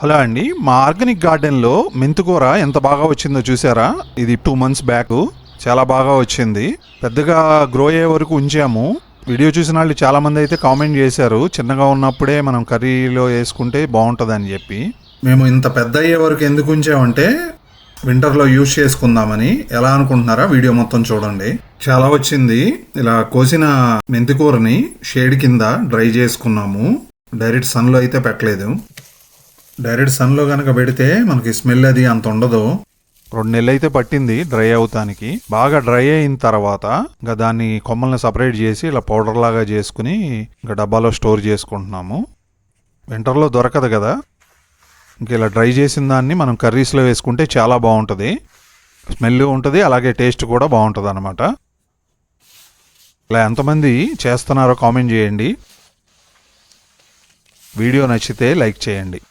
Hello అండి మా organic గార్డెన్లో మెంతికూర ఎంత బాగా వచ్చిందో చూసారా? ఇది టూ మంత్స్ బ్యాక్. చాలా బాగా వచ్చింది. పెద్దగా గ్రో అయ్యే వరకు ఉంచాము. వీడియో చూసిన వాళ్ళు చాలా మంది అయితే కామెంట్ చేశారు చిన్నగా ఉన్నప్పుడే మనం కర్రీలో వేసుకుంటే బాగుంటుందని చెప్పి. మేము ఇంత పెద్ద అయ్యే వరకు ఎందుకు ఉంచామంటే వింటర్లో యూజ్ చేసుకుందామని. ఎలా అనుకుంటున్నారా? వీడియో మొత్తం చూడండి. చాలా వచ్చింది. ఇలా కోసిన మెంతికూరని షేడ్ కింద డ్రై చేసుకున్నాము. డైరెక్ట్ సన్లో అయితే పెట్టలేదు. డైరెక్ట్ సన్లో కనుక పెడితే మనకి స్మెల్ అది అంత ఉండదు. రెండు నెలలు అయితే పట్టింది డ్రై అవుతానికి. బాగా డ్రై అయిన తర్వాత ఇంకా దాన్ని కొమ్మల్ని సపరేట్ చేసి ఇలా పౌడర్ లాగా చేసుకుని ఇంకా డబ్బాలో స్టోర్ చేసుకుంటున్నాము. వింటర్లో దొరకదు కదా. ఇంక ఇలా డ్రై చేసిన దాన్ని మనం కర్రీస్లో వేసుకుంటే చాలా బాగుంటుంది. స్మెల్ ఉంటుంది అలాగే టేస్ట్ కూడా బాగుంటుంది అనమాట ఇలా ఎంతమంది చేస్తున్నారో కామెంట్ చేయండి. వీడియో నచ్చితే లైక్ చేయండి.